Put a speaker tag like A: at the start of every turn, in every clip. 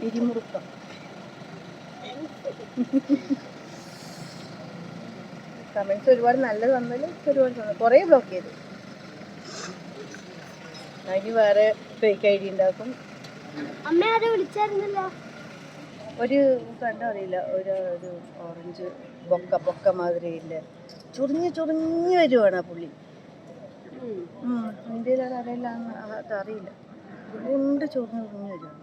A: പിരിമുറുക്കം. കമൻസ് ഒരുപാട് നല്ലത് വന്നാലും ഒരുപാട് നല്ലത്. കുറേ ബ്ലോക്ക് ചെയ്തു. അതിന് വേറെ ഫേക്ക് ഐ ഡി ഉണ്ടാക്കും. ഒരു കണ്ടോ അറിയില്ല. ഒരു ഒരു ഓറഞ്ച് ബൊക്ക ബൊക്ക മാതിരി ഇല്ല? ചുറിഞ്ഞ് ചുറിഞ്ഞ് വരുവാണ് ആ പുള്ളി. ഇന്ത്യയിലാണ് അറിയില്ല അത് അറിയില്ല. പുള്ളി ഉണ്ട് ചുറിഞ്ഞ് ചുറിഞ്ഞ് വരുവാണ്.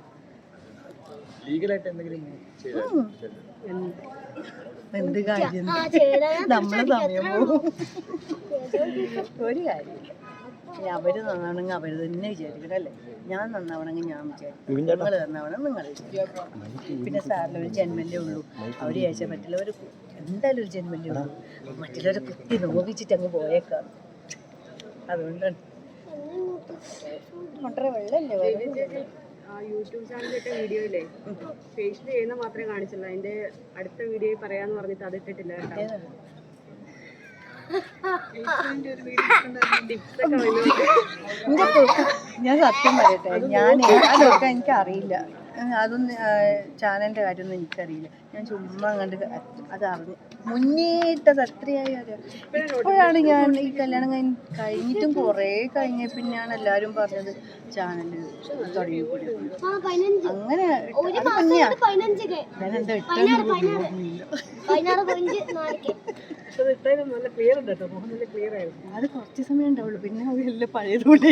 B: ലീഗലായിട്ട് എന്തെങ്കിലും ചെയ്താൽ
A: ഉം. എന്ത് കാര്യം? നമ്മളെ സമയം പോകും. ഒരു കാര്യമില്ല. ഇനി അവർ നന്നാവണമെങ്കിൽ അവർ തന്നെ വിചാരിക്കണം അല്ലേ? ഞാൻ നന്നാവണമെങ്കിൽ ഞാൻ വിചാരിക്കും. നിങ്ങൾ നന്നാവണം നിങ്ങൾ വിചാരിക്കും. പിന്നെ സാറിന് ഒരു ജന്മല്ലേ ഉള്ളൂ. അവർ ചോദിച്ചാൽ മറ്റുള്ളവര് എന്തായാലും ഒരു ജന്മല്ലേ ഉള്ളൂ. മറ്റുള്ളവരെ കുത്തി നോവിച്ചിട്ട് അങ്ങ് പോയേക്കാം. അതുകൊണ്ടാണ്. വെള്ളല്ലേ വെള്ളമല്ലേ
C: ആ യൂട്യൂബ് ചാനലിലിട്ട വീഡിയോയിലെ ഫേഷ്യൽ ചെയ്യുന്ന മാത്രമേ കാണിച്ചുള്ളൂ. അതിന്റെ അടുത്ത വീഡിയോ പറയാന്ന് പറഞ്ഞിട്ട് അത് ഇട്ടിട്ടില്ല കേട്ടോ? ടിപ്സ് ഒക്കെ
A: ഞാൻ സത്യം പറയട്ടെ ഞാൻ അതൊക്കെ എനിക്ക് അറിയില്ല അതൊന്നും ചാനലിന്റെ കാര്യമൊന്നും എനിക്കറിയില്ല. ഞാൻ ചുമ്മാ അങ്ങോട്ട് അത് അറിഞ്ഞു. മുന്നേറ്റത് എത്രയായി അറിയാം ഇപ്പോഴാണ് ഞാൻ ഈ കല്യാണം കഴിഞ്ഞ് കഴിഞ്ഞിട്ടും കുറേ കഴിഞ്ഞ പിന്നെയാണ് എല്ലാവരും പറഞ്ഞത് ചാനൽ തുടങ്ങി കൂടി അങ്ങനെ
D: ഒരു
A: അത് കുറച്ച് സമയം ഉണ്ടാവുള്ളൂ. പിന്നെ അതെല്ലാം പഴയതുപോലെ